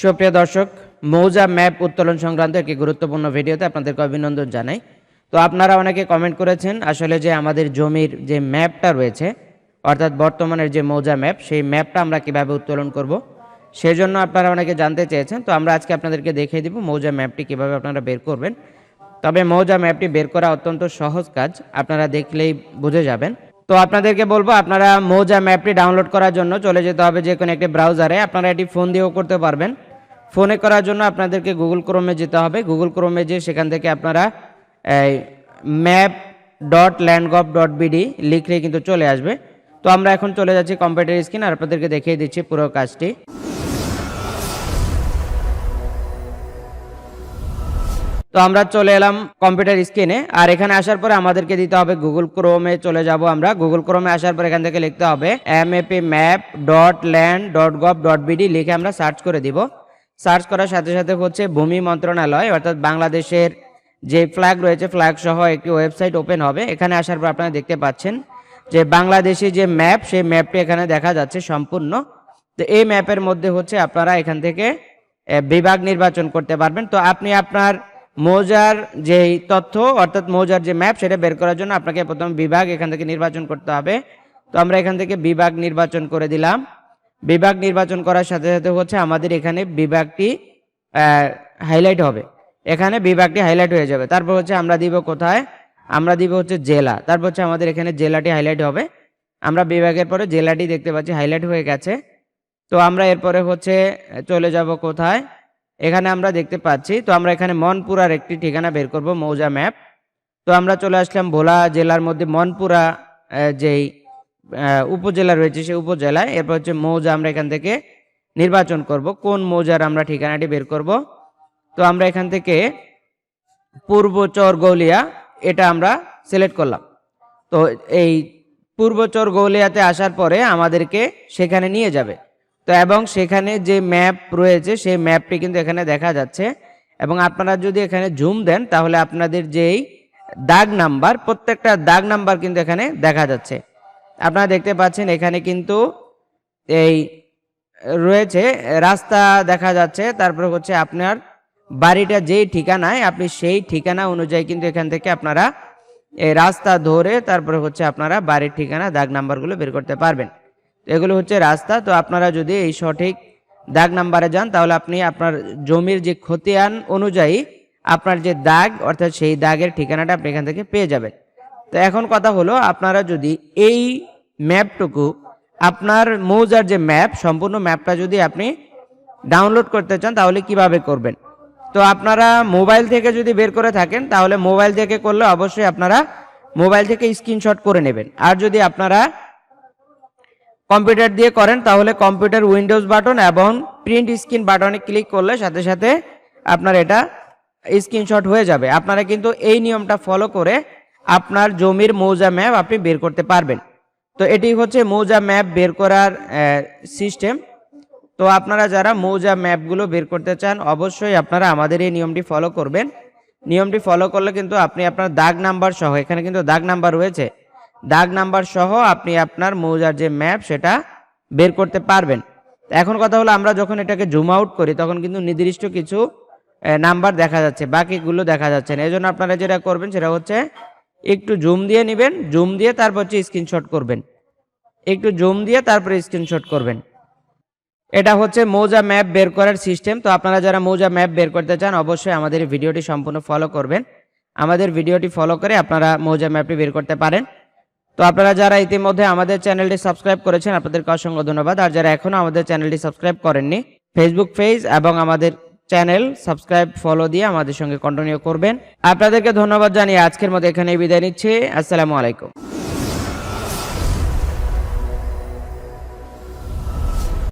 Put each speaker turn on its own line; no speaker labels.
সুপ্রিয় দর্শক, মৌজা ম্যাপ উত্তোলন সংক্রান্ত একটি গুরুত্বপূর্ণ ভিডিওতে আপনাদেরকে অভিনন্দন জানাই। তো আপনারা অনেকে কমেন্ট করেছেন আসলে যে আমাদের জমির যে ম্যাপটা রয়েছে, অর্থাৎ বর্তমানের যে মৌজা ম্যাপ, সেই ম্যাপটা আমরা কীভাবে উত্তোলন করব সেই জন্য আপনারা অনেকে জানতে চেয়েছেন। তো আমরা আজকে আপনাদেরকে দেখিয়ে দিব মৌজা ম্যাপটি কীভাবে আপনারা বের করবেন। তবে মৌজা ম্যাপটি বের করা অত্যন্ত সহজ কাজ, আপনারা দেখলেই বুঝে যাবেন। তো আপনাদেরকে বলব, আপনারা মৌজা ম্যাপটি ডাউনলোড করার জন্য চলে যেতে হবে যে কোনো একটি ব্রাউজারে। আপনারা এটি ফোন দিয়েও করতে পারবেন। ফোনে করার জন্য আপনাদেরকে গুগল ক্রোমে যেতে হবে। গুগল ক্রোমে যে সেখান থেকে আপনারা এই map dot land gov dot BD লিখলে কিন্তু চলে আসবে। তো আমরা এখন চলে যাচ্ছি কম্পিউটার স্ক্রিন আর আপনাদেরকে দেখিয়ে দিচ্ছি পুরো কাজটি। তো আমরা চলে এলাম কম্পিউটার স্ক্রিনে আর এখানে আসার পরে আমাদেরকে দিতে হবে গুগল ক্রোমে চলে যাব আমরা। গুগল ক্রোমে আসার পর এখান থেকে লিখতে হবে M A P map dot land dot gov dot BD লিখে আমরা সার্চ করে দিব। সার্চ করার সাথে সাথে হচ্ছে ভূমি মন্ত্রণালয়, অর্থাৎ বাংলাদেশের যে ফ্ল্যাগ রয়েছে ফ্ল্যাগ সহ একটি ওয়েবসাইট ওপেন হবে। এখানে আসার পর আপনারা দেখতে পাচ্ছেন যে বাংলাদেশি যে ম্যাপ সেই ম্যাপটি এখানে দেখা যাচ্ছে সম্পূর্ণ। তো এই ম্যাপের মধ্যে হচ্ছে আপনারা এখান থেকে বিভাগ নির্বাচন করতে পারবেন। তো আপনি আপনার মৌজার যে তথ্য, অর্থাৎ মৌজার যে ম্যাপ সেটা বের করার জন্য আপনাকে প্রথম বিভাগ এখান থেকে নির্বাচন করতে হবে। তো আমরা এখান থেকে বিভাগ নির্বাচন করে দিলাম। বিভাগ নির্বাচন করার সাথে সাথে হচ্ছে আমাদের এখানে বিভাগটি হাইলাইট হবে। এখানে বিভাগটি হাইলাইট হয়ে যাবে। তারপর হচ্ছে আমরা দিব কোথায়? আমরা দিব হচ্ছে জেলা। তারপর হচ্ছে আমাদের এখানে জেলাটি হাইলাইট হবে। আমরা বিভাগের পরে জেলাটি দেখতে পাচ্ছি হাইলাইট হয়ে গেছে। তো আমরা এরপরে হচ্ছে চলে যাব কোথায়? এখানে আমরা দেখতে পাচ্ছি, তো আমরা এখানে মনপুরার একটি ঠিকানা বের করব, মৌজা ম্যাপ। তো আমরা চলে আসলাম ভোলা জেলার মধ্যে মনপুরা যেই উপজেলা রয়েছে সেই উপজেলায়। এরপর হচ্ছে মৌজা আমরা এখান থেকে নির্বাচন করব। কোন মৌজার আমরা ঠিকানাটি বের করব? তো আমরা এখান থেকে পূর্ব চর গৌলিয়া, এটা আমরা সিলেক্ট করলাম। তো এই পূর্বচর গৌলিয়াতে আসার পরে আমাদেরকে সেখানে নিয়ে যাবে। তো এবং সেখানে যে ম্যাপ রয়েছে, সেই ম্যাপটি কিন্তু এখানে দেখা যাচ্ছে। এবং আপনারা যদি এখানে জুম দেন, তাহলে আপনাদের যেই দাগ নাম্বার প্রত্যেকটা দাগ নাম্বার কিন্তু এখানে দেখা যাচ্ছে। আপনারা দেখতে পাচ্ছেন এখানে কিন্তু এই রয়েছে, রাস্তা দেখা যাচ্ছে, তারপর হচ্ছে আপনার বাড়িটা যেই ঠিকানায়, আপনি সেই ঠিকানা অনুযায়ী কিন্তু এখান থেকে আপনারা এই রাস্তা ধরে তারপরে হচ্ছে আপনারা বাড়ির ঠিকানা, দাগ নাম্বারগুলো বের করতে পারবেন। এগুলো হচ্ছে রাস্তা, তো আপনারা যদি এই সঠিক দাগ নাম্বারে যান, তাহলে আপনি আপনার জমির যে খতিয়ান অনুযায়ী আপনার যে দাগ, অর্থাৎ সেই দাগের ঠিকানাটা আপনি এখান থেকে পেয়ে যাবেন। তো এখন কথা হলো, আপনারা যদি এই ম্যাপটুকু আপনার মৌজার যে ম্যাপ সম্পূর্ণ ম্যাপটা যদি আপনি ডাউনলোড করতে চান, তাহলে কীভাবে করবেন? তো আপনারা মোবাইল থেকে যদি বের করে থাকেন, তাহলে মোবাইল থেকে করলে অবশ্যই আপনারা মোবাইল থেকে স্ক্রিনশট করে নেবেন। আর যদি আপনারা কম্পিউটার দিয়ে করেন, তাহলে কম্পিউটার উইন্ডোজ বাটন এবং প্রিন্ট স্ক্রিন বাটনে ক্লিক করলে সাথে সাথে আপনার এটা স্ক্রিনশট হয়ে যাবে। আপনারা কিন্তু এই নিয়মটা ফলো করে আপনার জমির মৌজা ম্যাপ আপনি বের করতে পারবেন। তো এটি হচ্ছে মৌজা ম্যাপ বের করার সিস্টেম। তো আপনারা যারা মৌজা ম্যাপগুলো বের করতে চান, অবশ্যই আপনারা আমাদের এই নিয়মটি ফলো করবেন। নিয়মটি ফলো করলে কিন্তু আপনি আপনার দাগ নাম্বার সহ, এখানে কিন্তু দাগ নাম্বার রয়েছে, দাগ নাম্বার সহ আপনি আপনার মৌজার যে ম্যাপ সেটা বের করতে পারবেন। এখন কথা হলো আমরা যখন এটাকে জুম আউট করি, তখন কিন্তু নির্দিষ্ট কিছু নাম্বার দেখা যাচ্ছে, বাকিগুলো দেখা যাচ্ছে না। এই জন্য আপনারা যেটা করবেন সেটা হচ্ছে একটু জুম দিয়ে নেবেন, জুম দিয়ে তারপর হচ্ছে স্ক্রিনশট করবেন। একটু জুম দিয়ে তারপরে স্ক্রিনশট করবেন। এটা হচ্ছে মৌজা ম্যাপ বের করার সিস্টেম তো আপনারা যারা মৌজা ম্যাপ বের করতে চান, অবশ্যই আমাদের ভিডিওটি সম্পূর্ণ ফলো করবেন। আমাদের ভিডিওটি ফলো করে আপনারা মৌজা ম্যাপটি বের করতে পারেন। তো আপনারা যারা ইতিমধ্যে আমাদের চ্যানেলটি সাবস্ক্রাইব করেছেন, আপনাদেরকে অসংখ্য ধন্যবাদ। আর যারা এখনও আমাদের চ্যানেলটি সাবস্ক্রাইব করেননি ফেসবুক পেজ এবং আমাদের চ্যানেল, সাবস্ক্রাইব ফলো দিয়ে আমাদের সঙ্গে কন্টিনিউ করবেন। আপনাদেরকে ধন্যবাদ জানিয়ে আজকের মতো এখানেই বিদায় নিচ্ছি। আসসালামু আলাইকুম।